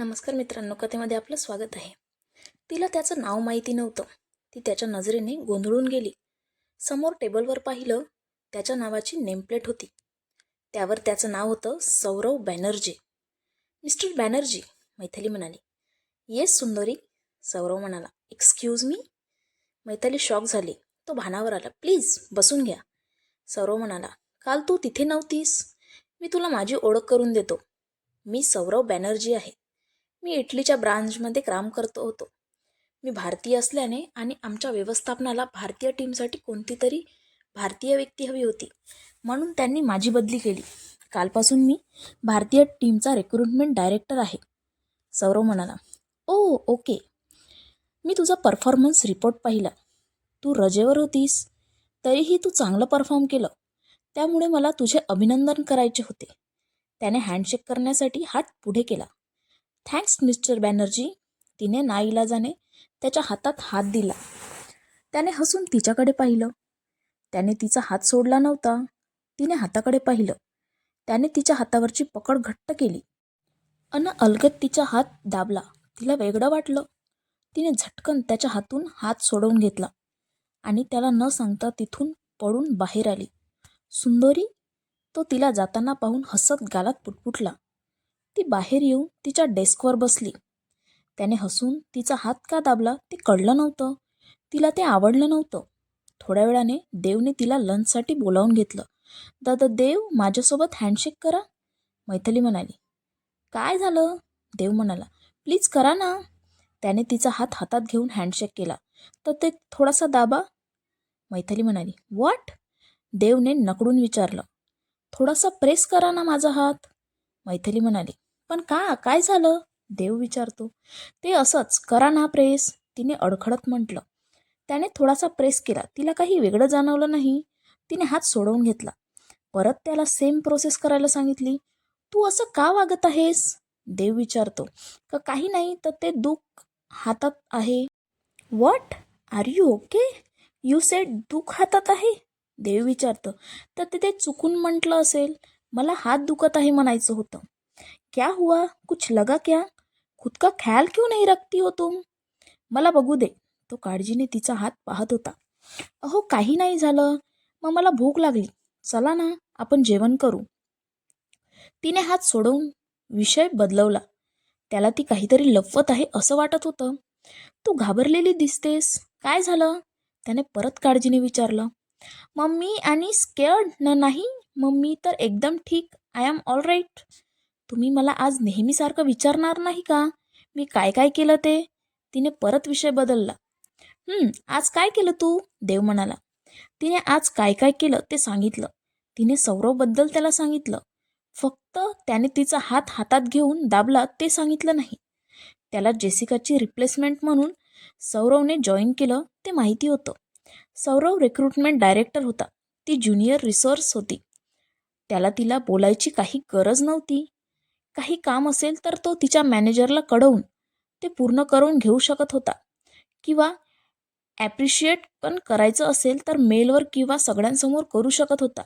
नमस्कार मित्रांनो कथेमध्ये आपलं स्वागत आहे. तिला त्याचं नाव माहिती नव्हतं. ती त्याच्या नजरेने गोंधळून गेली. समोर टेबलवर पाहिलं त्याच्या नावाची नेमप्लेट होती. त्यावर त्याचं नाव होतं सौरव बॅनर्जी. मिस्टर बॅनर्जी मैथाली म्हणाली. येस सुंदरी सौरव म्हणाला. एक्सक्यूज मी मैथाली शॉक झाली. तो भानावर आला. प्लीज बसून घ्या. सौरव म्हणाला. काल तू तिथे नव्हतीस. मी तुला माझी ओळख करून देतो. मी सौरव बॅनर्जी आहे. मी इटलीच्या ब्रांचमध्ये काम करतो होतो. मी भारतीय असल्याने आणि आमच्या व्यवस्थापनाला भारतीय टीमसाठी कोणती तरी भारतीय व्यक्ती हवी होती. म्हणून त्यांनी माझी बदली केली. कालपासून मी भारतीय टीमचा रिक्रुटमेंट डायरेक्टर आहे. सौरव म्हणाला ओ ओके. मी तुझा परफॉर्मन्स रिपोर्ट पाहिला. तू रजेवर होतीस. तरीही तू चांगलं परफॉर्म केलं. त्यामुळे मला तुझे अभिनंदन करायचे होते. त्याने हँडशेक करण्यासाठी हात पुढे केला. थँक्स मिस्टर बॅनर्जी तिने नाईलाजाने त्याच्या हातात हात दिला. त्याने हसून तिच्याकडे पाहिलं. त्याने तिचा हात सोडला नव्हता. तिने हाताकडे पाहिलं. त्याने तिच्या हातावरची पकड घट्ट केली. अन अलगत तिचा हात दाबला. तिला वेगळं वाटलं. तिने झटकन त्याच्या हातून हात सोडवून घेतला. आणि त्याला न सांगता तिथून पळून बाहेर आली. सुंदरी तो तिला जाताना पाहून हसत गालात पुटपुटला. ती बाहेर येऊन तिच्या डेस्कवर बसली. त्याने हसून तिचा हात का दाबला ते कळलं नव्हतं. तिला ते आवडलं नव्हतं. थोड्या वेळाने देवने तिला लंचसाठी बोलावून घेतलं. दादा देव माझ्यासोबत हँडशेक करा. मैथली म्हणाली. काय झालं? देव म्हणाला. प्लीज करा ना. त्याने तिचा हात हातात घेऊन हँडशेक केला. तर ते थोडासा दाबा. मैथली म्हणाली. वॉट देवने नकडून विचारलं. थोडासा प्रेस करा ना माझा हात. मैथिली म्हणाली पण का? काय झालं? देव विचारतो. ते असंच करा ना प्रेस तिने अडखडत म्हटलं. त्याने थोडासा प्रेस केला तिला काही वेगळं जाणवलं नाही. तिने हात सोडवून घेतला. परत त्याला सेम प्रोसेस करायला सांगितली. तू असं का वागत आहेस? देव विचारतो. का काही नाही तर ते दुःख हातात आहे. What are you okay you said दुःख हातात आहे? देव विचारतं. तर ते ते चुकून म्हटलं असेल. मला हात दुखत आहे म्हणायचं होतं. क्या हुआ? कुछ लगा क्या? खुद का ख्याल क्यों नहीं रखती हो तुम? मला बघू दे. तो काळजीने तिचा हात पाहत होता. अहो काही नाही झालं. मग मला भूक लागली. चला ना आपण जेवण करू. तिने हात सोडवून विषय बदलवला. त्याला ती काहीतरी लपवत आहे असं वाटत होतं. तू घाबरलेली दिसतेस. काय झालं? त्याने परत काळजीने विचारलं. मम्मी आणि स्केअर्ड न नाही मम्मी तर एकदम ठीक आय एम ऑल राईट तुम्ही मला आज नेहमीसारखं विचारणार नाही का? मी काय काय केलं ते? तिने परत विषय बदलला. आज काय केलं तू? देव म्हणाला. तिने आज काय काय केलं ते सांगितलं. तिने सौरवबद्दल त्याला सांगितलं. फक्त त्याने तिचा हात हातात घेऊन दाबला ते सांगितलं नाही. त्याला जेसिकाची रिप्लेसमेंट म्हणून सौरवने जॉईन केलं ते माहिती होतं. सौरव रिक्रुटमेंट डायरेक्टर होता. ती ज्युनियर रिसोर्स होती. त्याला तिला बोलायची काही गरज नव्हती. काही काम असेल तर तो तिच्या मॅनेजरला कळवून ते पूर्ण करून घेऊ शकत होता. किंवा ॲप्रिशिएट पण करायचं असेल तर मेलवर किंवा सगळ्यांसमोर करू शकत होता.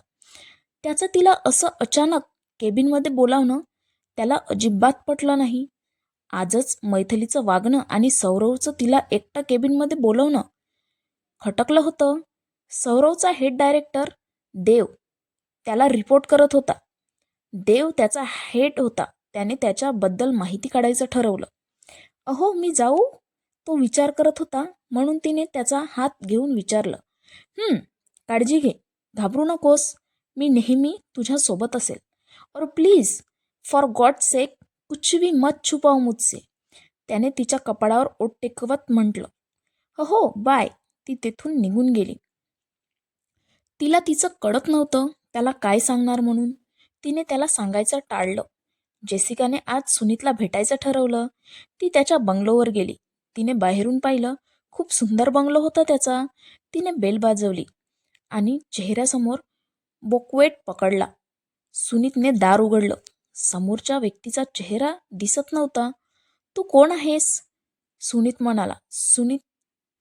त्याचं तिला असं अचानक केबिनमध्ये बोलावणं त्याला अजिबात पटलं नाही. आजच मैथिलीचं वागणं आणि सौरवचं तिला एकटं केबिनमध्ये बोलवणं खटकलं होतं. सौरवचा हेड डायरेक्टर देव त्याला रिपोर्ट करत होता. देव त्याचा हेड होता. त्याने त्याच्याबद्दल माहिती काढायचं ठरवलं. अहो मी जाऊ? तो विचार करत होता. म्हणून तिने त्याचा हात घेऊन विचारलं. काळजी घे. घाबरू नकोस. मी नेहमी तुझ्यासोबत असेल. और प्लीज फॉर गॉड सेक कुछ भी मत छुपाव मुझसे. त्याने तिच्या कपाळावर ओट टेकवत म्हटलं. हो बाय ती तेथून निघून गेली. तिला तिचं कळत नव्हतं त्याला काय सांगणार म्हणून. तिने त्याला सांगायचं टाळलं. जेसिकाने आज सुनीतला भेटायचं ठरवलं. ती त्याच्या बंगलोवर गेली. तिने बाहेरून पाहिलं. खूप सुंदर बंगलो होता त्याचा. तिने बेल बाजवली आणि चेहऱ्यासमोर बोकवेट पकडला. सुनीतने दार उघडलं. समोरच्या व्यक्तीचा चेहरा दिसत नव्हता. तू कोण आहेस? सुनीत म्हणाला. सुनीत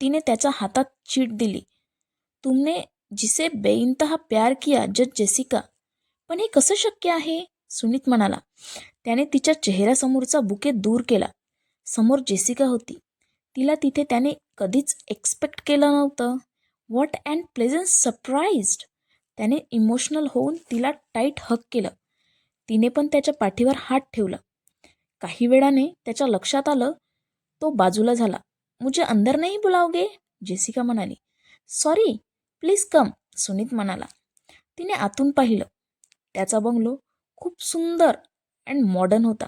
तिने त्याच्या हातात चीट दिली. तुमने जिसे बेइंतहा प्यार किया जज जेसिका. पण हे कसं शक्य आहे? सुनीत म्हणाला. त्याने तिच्या चेहऱ्यासमोरचा बुके दूर केला. समोर जेसिका होती. तिला तिथे त्याने कधीच एक्सपेक्ट केलं नव्हतं. व्हॉट अँड प्लेझंट सरप्राईज्ड त्याने इमोशनल होऊन तिला टाईट हक केलं. तिने पण त्याच्या पाठीवर हात ठेवला. काही वेळाने त्याच्या लक्षात आलं तो बाजूला झाला. मुझे अंदर नहीं बुलाओगे? जेसिका म्हणाली सॉरी प्लीज कम सुनीत म्हणाला तिने आतून पाहिलं. त्याचा बंगलो खूप सुंदर अँड मॉडर्न होता.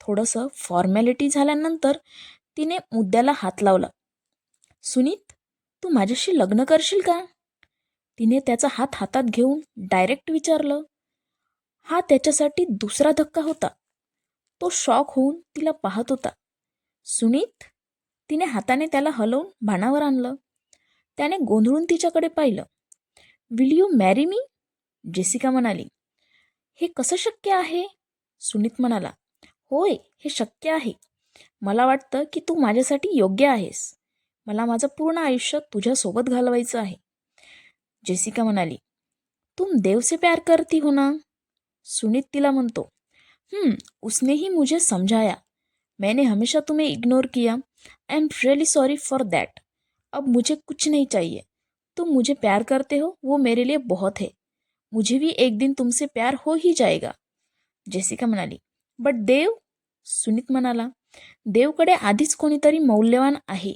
थोडंसं फॉर्मॅलिटी झाल्यानंतर तिने मुद्द्याला हात लावला. सुनीत तू माझ्याशी लग्न करशील का? तिने त्याचा हात हातात घेऊन डायरेक्ट विचारलं. हा त्याच्यासाठी दुसरा धक्का होता. तो शॉक होऊन तिला पाहत होता. सुनीत तिने हाताने त्याला हलवून भानावर आणलं. त्याने गोंधळून तिच्याकडे पाहिलं. Will you marry me Jessica म्हणाली. हे कसं शक्य आहे? सुनीत म्हणाला. होय हे शक्य आहे. मला वाटतं की तू माझ्यासाठी योग्य आहेस. मला माझं पूर्ण आयुष्य तुझ्यासोबत घालवायचं आहे. जेसिका म्हणाली. तुम देव से प्यार करती हो ना? सुनीत तिला म्हणतो. उसनेही उसने ही मुझे समझाया. मैंने हमेशा तुम्हें ignore KIA. I am really sorry for that. अब मुझे कुछ नहीं चाहिए। तुम मुझे प्यार करते हो, वो मेरे लिए बहुत है। मुझे भी एक दिन तुमसे प्यार हो ही जाएगा, जेसिका म्हणाली। बट देव, सुनीत म्हणाला देवकडे आधीच कोणीतरी मौल्यवान आहे,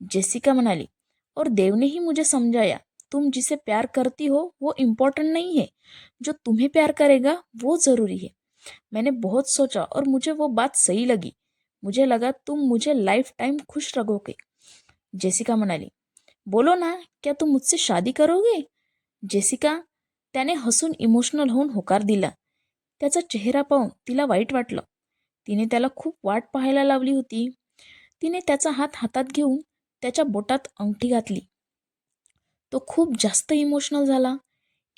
जेसिका म्हणाली। और देव ने ही मुझे समझाया, तुम जिसे प्यार करती हो, वो इम्पोर्टेंट नहीं है। जो तुम्हें प्यार करेगा, वो ज़रूरी है। मैंने बहुत सोचा और मुझे वो बात सही लगी। मुझे लगा तुम मुझे लाइफ टाइम खुश रखोगे। जेसिका म्हणाली बोलो ना क्या तुम मुझसे शादी करोगे? जेसिका त्याने हसून इमोशनल होऊन होकार दिला. त्याचा चेहरा पाहून तिला वाईट वाटलं. तिने त्याला खूप वाट पाहायला लावली होती. तिने त्याचा हात हातात घेऊन त्याच्या बोटात अंगठी घातली. तो खूप जास्त इमोशनल झाला.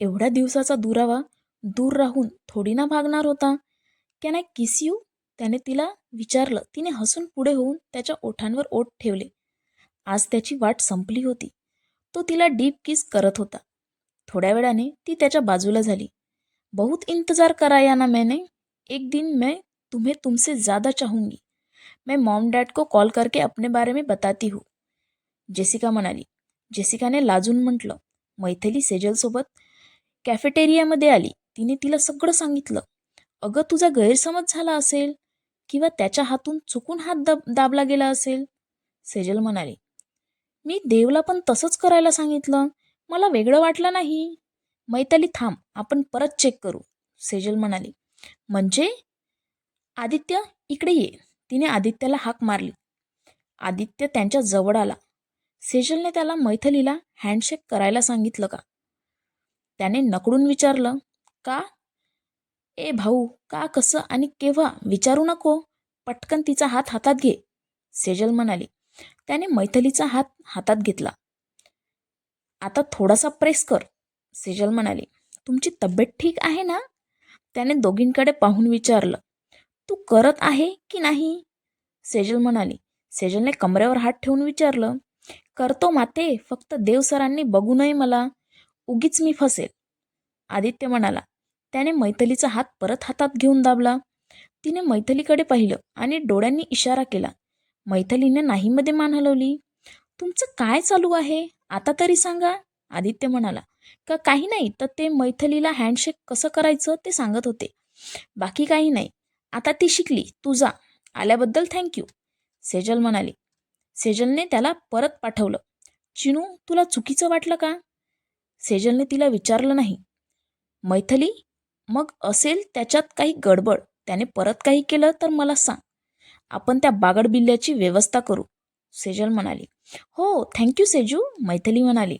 एवढ्या दिवसाचा दुरावा दूर राहून थोडी ना भागणार होता. कॅन आय किस यू त्याने तिला विचारलं. तिने हसून पुढे होऊन त्याच्या ओठांवर ओठ ठेवले. आज त्याची वाट संपली होती. तो तिला डीप किस करत होता. थोड्या वेळाने ती त्याच्या बाजूला झाली. बहुत इंतज़ार कराया ना मैंने. एक दिन मैं तुम्हें तुमसे ज़्यादा चाहूंगी. मैं मॉम डॅड को कॉल करके अपने बारे में बताती हूँ. जेसिका म्हणाली. जेसिकाने लाजून म्हटलं. मैथिली सेजलसोबत कॅफेटेरियामध्ये आली. तिने तिला सगळं सांगितलं. अगं तुझा गैरसमज झाला असेल. किंवा त्याच्या हातून चुकून हात दब दाबला गेला असेल? सेजल म्हणाली मी देवला पण तसंच करायला सांगितलं. मला वेगळं वाटलं नाही. मैताली थांब. आपण परत चेक करू. सेजल म्हणाली म्हणजे? आदित्य इकडे ये. तिने आदित्याला हाक मारली. आदित्य त्यांच्या जवळ आला. सेजलने त्याला मैथलीला हँडशेक करायला सांगितलं का? त्याने नकडून विचारलं का ए भाऊ का कसं आणि केव्हा? विचारू नको. पटकन तिचा हात हातात घे. सेजल म्हणाली. त्याने मैथिलीचा हात हातात घेतला. आता थोडासा प्रेस कर सेजल म्हणाली. तुमची तब्येत ठीक आहे ना? त्याने दोघींकडे पाहून विचारलं. तू करत आहे की नाही? सेजल म्हणाली. सेजलने कमरेवर हात ठेवून विचारलं. करतो माते फक्त देव सरांनी बघू नये मला. उगीच मी फसेल. आदित्य म्हणाला. त्याने मैथलीचा हात परत हातात घेऊन दाबला. तिने मैथलीकडे पाहिलं आणि डोळ्यांनी इशारा केला. मैथलीने नाहीमध्ये मान हलवली. तुमचं काय चालू आहे? आता तरी सांगा. आदित्य म्हणाला. का काही नाही तर ते मैथलीला हँडशेक कसं करायचं ते सांगत होते. बाकी काही नाही. आता ती शिकली. तू जा. आल्याबद्दल थँक्यू सेजल म्हणाली. सेजलने त्याला परत पाठवलं. चिनू तुला चुकीचं वाटलं का? सेजलने तिला विचारलं नाही. मैथली? मग असेल त्याच्यात काही गडबड. त्याने परत काही केलं तर मला सांग. आपण त्या बागडबिल्ल्याची व्यवस्था करू सेजल म्हणाली. हो थँक्यू सेजू मैथिली म्हणाली.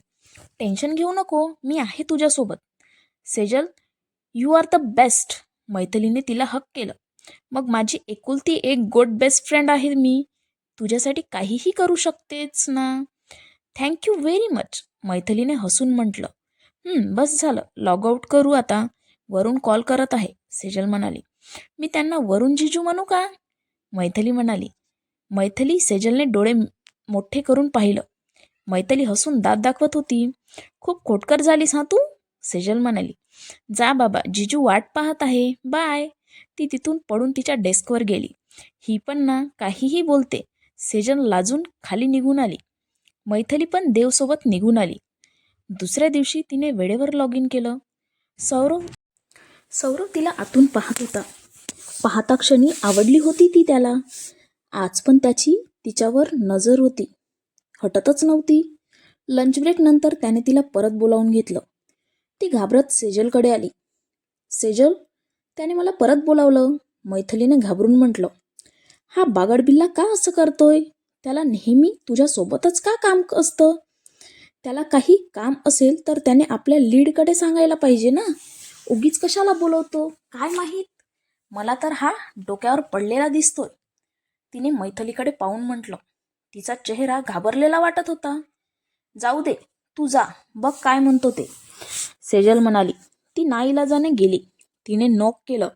टेन्शन घेऊ नको मी आहे तुझ्यासोबत. Sejal you are the best मैथिलीने तिला हक केलं. मग माझी एकुलती एक गुड बेस्ट फ्रेंड आहे मी. तुझ्यासाठी काहीही करू शकतेच ना. थँक्यू व्हेरी मच मैथिलीने हसून म्हटलं. बस झालं लॉग आऊट करू आता. वरून कॉल करत आहे. सेजल म्हणाली मी त्यांना वरून जिजू म्हणू का? मैथली म्हणाली मैथली सेजलने डोळे मोठे करून पाहिलं. मैथली हसून दात दाखवत होती. खूप खोटकर झालीस हा तू? सेजल म्हणाली जा बाबा जिजू वाट पाहत आहे. बाय. ती तिथून पडून तिच्या डेस्कवर गेली. ही पण ना काहीही बोलते. सेजल लाजून खाली निघून आली. मैथली पण देवसोबत निघून आली. दुसऱ्या दिवशी तिने वेळेवर लॉग इन केलं. सौरव सौरव तिला आतून पाहत होता. पाहता क्षणी आवडली होती ती त्याला. आज पण त्याची तिच्यावर नजर होती. हटतच नव्हती. लंच ब्रेक नंतर त्याने तिला परत बोलावून घेतलं. ती घाबरत सेजलकडे आली. सेजल त्याने मला परत बोलावलं. मैथिलीने घाबरून म्हटलं. हा बागडबिल्ला का असं करतोय? त्याला नेहमी तुझ्यासोबतच का काम असतं? त्याला काही काम असेल तर त्याने आपल्या लीडकडे सांगायला पाहिजे ना? उगीच कशाला बोलवतो? काय माहीत? मला तर हा डोक्यावर पडलेला दिसतोय. तिने मैथलीकडे पाहून म्हटलं तिचा चेहरा घाबरलेला वाटत होता. जाऊ दे तू जा बघ काय म्हणतो ते. सेजल म्हणाली ती नाईलाजाने गेली. तिने नॉक केलं.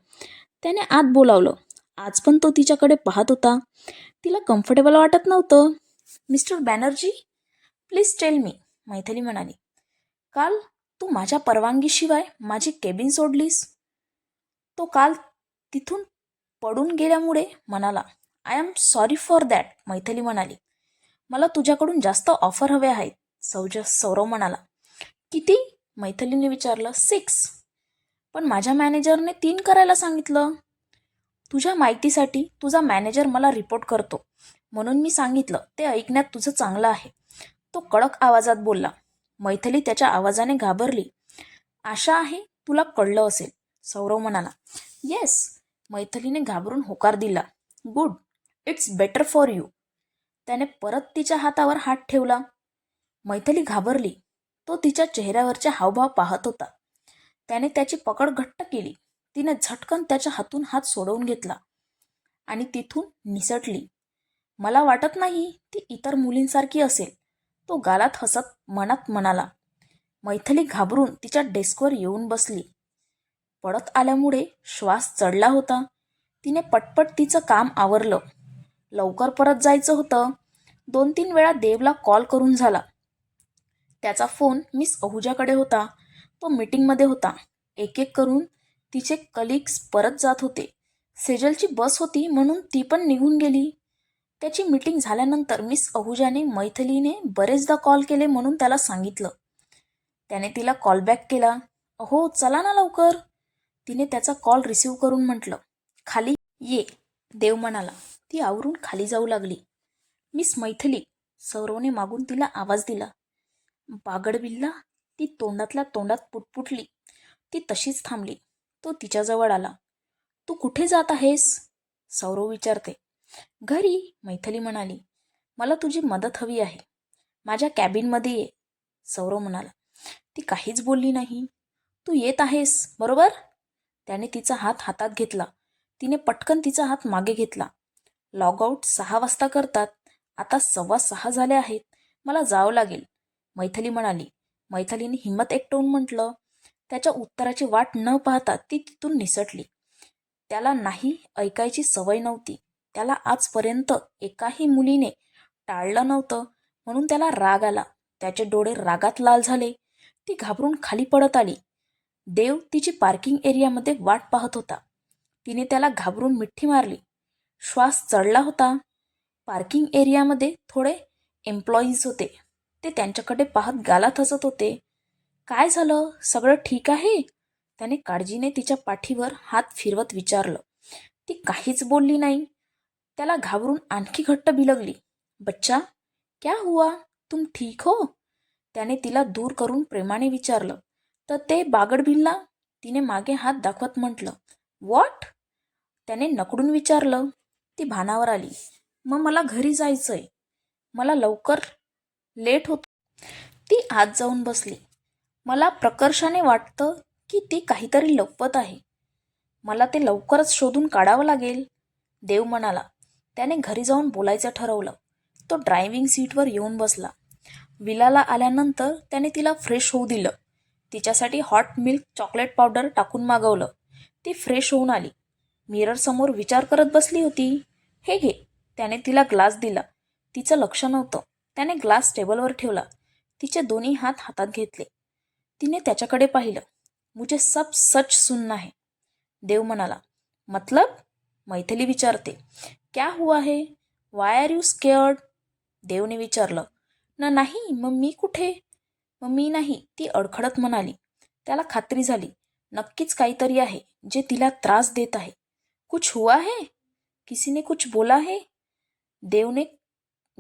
त्याने आत बोलावलं आज पण तो तिच्याकडे पाहत होता. तिला कम्फर्टेबल वाटत नव्हतं. Mister Banerjee please tell me Maithili म्हणाली. काल तू माझ्या परवानगीशिवाय माझी केबिन सोडलीस? तो काल तिथून पडून गेल्यामुळे म्हणाला I am sorry for that Maithili म्हणाली. मला तुझ्याकडून जास्त ऑफर हवे आहेत सौज सौरव म्हणाला. किती? मैथिलीने विचारलं. सिक्स पण माझ्या मॅनेजरने तीन करायला सांगितलं. तुझ्या माहितीसाठी तुझा मॅनेजर मला रिपोर्ट करतो. म्हणून मी सांगितलं. ते ऐकण्यात तुझं चांगलं आहे. तो कडक आवाजात बोलला. मैथिली त्याच्या आवाजाने घाबरली. आशा आहे तुला कळलं असेल सौरव म्हणाला. येस मैथिलीने घाबरून होकार दिला. Good it's better for you त्याने परत तिच्या हातावर हात ठेवला. मैथिली घाबरली. तो तिच्या चेहऱ्यावरचे हावभाव पाहत होता. त्याने त्याची पकड घट्ट केली. तिने झटकन त्याच्या हातून हात सोडवून घेतला आणि तिथून निसटली. मला वाटत नाही ती इतर मुलींसारखी असेल. तो गालात हसत मनात म्हणाला मैथिली घाबरून तिच्या डेस्कवर येऊन बसली. पडत आल्यामुळे श्वास चढला होता. तिने पटपट तिचं काम आवरलं. लवकर परत जायचं होतं. दोन तीन वेळा देवला कॉल करून झाला. त्याचा फोन मिस अहुजाकडे होता. तो मीटिंगमध्ये होता. एक एक करून तिचे कलिग्स परत जात होते. सेजलची बस होती म्हणून ती पण निघून गेली. त्याची मीटिंग झाल्यानंतर मिस अहुजाने मैथिलीने बरेचदा कॉल केले म्हणून त्याला सांगितलं. त्याने तिला कॉल बॅक केला. अहो चला ना लवकर. तिने त्याचा कॉल रिसीव्ह करून म्हटलं खाली ये. देव म्हणाला. ती आवरून खाली जाऊ लागली. मिस मैथिली सौरवने मागून तिला आवाज दिला. बागडबिल्ला ती तोंडातल्या तोंडात पुटपुटली. ती तशीच थांबली. तो तिच्याजवळ आला. तू कुठे जात आहेस? सौरव विचारते. घरी मैथली म्हणाली. मला तुझी मदत हवी आहे. माझ्या कॅबिनमध्ये ये सौरव म्हणाला. ती काहीच बोलली नाही. तू येत आहेस बरोबर? त्याने तिचा हात हातात घेतला. तिने पटकन तिचा हात मागे घेतला. लॉगआउट सहा वाजता करतात. आता सव्वा सहा झाले आहेत. मला जावं लागेल. मैथली म्हणाली. मैथलीने हिंमत एकटवून म्हटलं. त्याच्या उत्तराची वाट न पाहता ती तिथून निसटली. त्याला नाही ऐकायची सवय नव्हती. त्याला आजपर्यंत एकाही मुलीने टाळलं नव्हतं. म्हणून त्याला राग आला. त्याचे डोळे रागात लाल झाले. ती घाबरून खाली पडत आली. देव तिची पार्किंग एरियामध्ये वाट पाहत होता. तिने त्याला घाबरून मिठी मारली. श्वास चढला होता. पार्किंग एरियामध्ये थोडे एम्प्लॉईज होते. ते त्यांच्याकडे पाहत गालात हसत होते. काय झालं? सगळं ठीक आहे? त्याने काळजीने तिच्या पाठीवर हात फिरवत विचारलं. ती काहीच बोलली नाही. त्याला घाबरून आणखी घट्ट बिलगली. बच्चा क्या हुआ? तुम ठीक हो? त्याने तिला दूर करून प्रेमाने विचारलं. तर ते बागडबिल्ला तिने मागे हात दाखवत म्हटलं. वॉट त्याने नकडून विचारलं. ती भानावर आली. मग मला घरी जायचंय. मला लवकर लेट होत ती आत जाऊन बसली. मला प्रकर्षाने वाटतं की ती काहीतरी लपवत आहे. मला ते लवकरच शोधून काढावं लागेल. देव म्हणाला. त्याने घरी जाऊन बोलायचं ठरवलं. तो ड्रायव्हिंग सीटवर येऊन बसला. विलाला आल्यानंतर त्याने तिला फ्रेश होऊ दिलं. तिच्यासाठी हॉट मिल्क चॉकलेट पावडर टाकून मागवलं. ती फ्रेश होऊन आली. मिररसमोर विचार करत बसली होती. हे घे. त्याने तिला ग्लास दिला. तिचं लक्ष नव्हतं. त्याने ग्लास टेबलवर ठेवला. तिचे दोन्ही हात हातात घेतले. तिने त्याच्याकडे पाहिलं. मुझे सब सच सुनना है. देव म्हणाला. मतलब? मैथिली विचारते. क्या हुआ है? वाय आर यू स्केअर्ड देवने विचारलं. ना नाही मग मी कुठे? मग मी नाही ती अडखडत म्हणाली. त्याला खात्री झाली. नक्कीच काहीतरी आहे जे तिला त्रास देत आहे. कुछ हुआ है? किसीने कुछ बोला है? देवने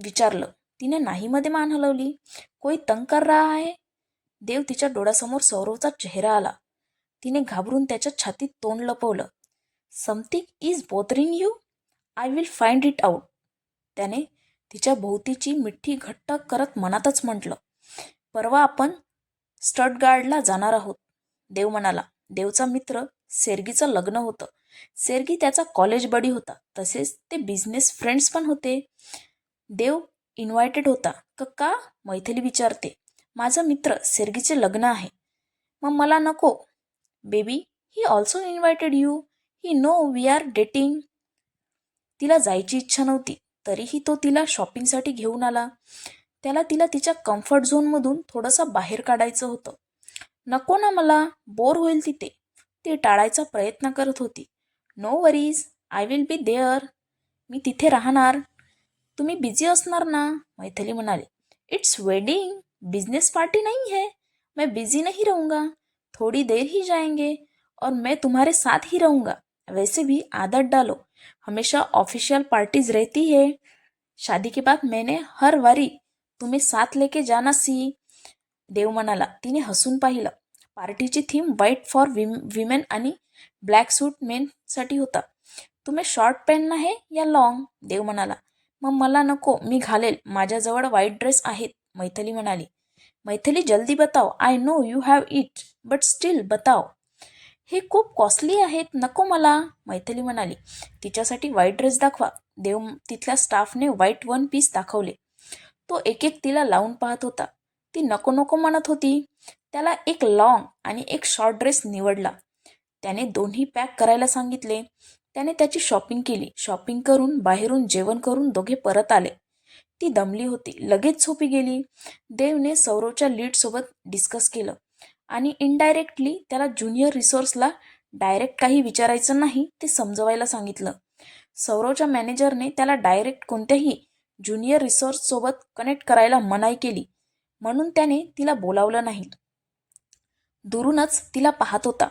विचारलं. तिने नाहीमध्ये मान हलवली. कोई तंग कर रहा है? देव तिच्या डोळ्यासमोर सौरवचा चेहरा आला. तिने घाबरून त्याच्या छातीत तोंड लपवलं. Something is bothering you I will find it out त्याने तिच्या भोवतीची मिठी घट्ट करत मनातच म्हटलं परवा आपण स्टटगार्डला जाणार आहोत. देव म्हणाला देवचा मित्र सेर्गीचं लग्न होतं. सेर्गी त्याचा कॉलेज बडी होता. तसेच ते बिझनेस फ्रेंड्स पण होते. देव इन्व्हायटेड होता. क का? मैथिली विचारते. माझं मित्र सेर्गीचे लग्न आहे. मग मला नको. Baby he also invited you he know we are dating. तिला जायची इच्छा नव्हती. तरीही तो तिला शॉपिंगसाठी घेऊन आला. त्याला तिला तिच्या कम्फर्ट झोनमधून थोडंसं बाहेर काढायचं होतं. नको ना मला बोर होईल तिथे. ती टाळायचा प्रयत्न करत होती. No worries I will be there मी तिथे राहणार. तुम्ही बिझी असणार ना? मैथिली म्हणाली. इट्स वेडिंग बिजनेस पार्टी नाही है मैं बिजी नहीं रहूँगा. थोड़ी देर ही जाएंगे और मैं तुम्हारे साथ ही रहूँगा. वैसे भी आदत डालो. हमेशा ऑफिशियल पार्टीज रहती है। शादी के बाद मैंने हर वारी तुम्हें साथ लेके जाना सी। देव म्हणाला तिने हसून पाहिलं। पार्टीची थीम व्हाईट फॉर विम विमेन आणि ब्लॅक सूट मेनसाठी होता। तुम्ही शॉर्ट पॅन्ट आहे या लॉंग देव म्हणाला मग मला नको मी घालेल माझ्याजवळ व्हाईट ड्रेस आहेत मैथली म्हणाली। मैथली जल्दी बताव I know you have it but still बताव हे खूप कॉस्टली आहेत नको मला. मैथिली म्हणाली. तिच्यासाठी व्हाईट ड्रेस दाखवा. देव तिथल्या स्टाफने व्हाईट वन पीस दाखवले. तो एक एक तिला लावून पाहत होता. ती नको नको म्हणत होती. त्याला एक लॉंग आणि एक शॉर्ट ड्रेस निवडला. त्याने दोन्ही पॅक करायला सांगितले. त्याने त्याची शॉपिंग केली. शॉपिंग करून बाहेरून जेवण करून दोघे परत आले. ती दमली होती. लगेच झोपी गेली. देवने सौरवच्या लीडसोबत डिस्कस केलं. आणि इनडायरेक्टली त्याला ज्युनियर रिसोर्सला डायरेक्ट काही विचारायचं नाही ते समजवायला सांगितलं. सौरवच्या मॅनेजरने त्याला डायरेक्ट कोणत्याही ज्युनियर रिसोर्ससोबत कनेक्ट करायला मनाई केली. म्हणून त्याने तिला बोलावलं नाही. दुरूनच तिला पाहत होता.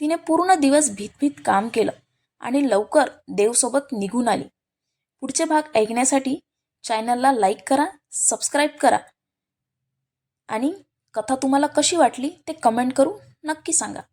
तिने पूर्ण दिवस भीतभीत काम केलं आणि लवकर देवसोबत निघून आली. पुढचे भाग ऐकण्यासाठी चॅनलला लाईक करा सबस्क्राईब करा आणि कथा तुम्हाला कशी वाटली ते कमेंट करून नक्की सांगा.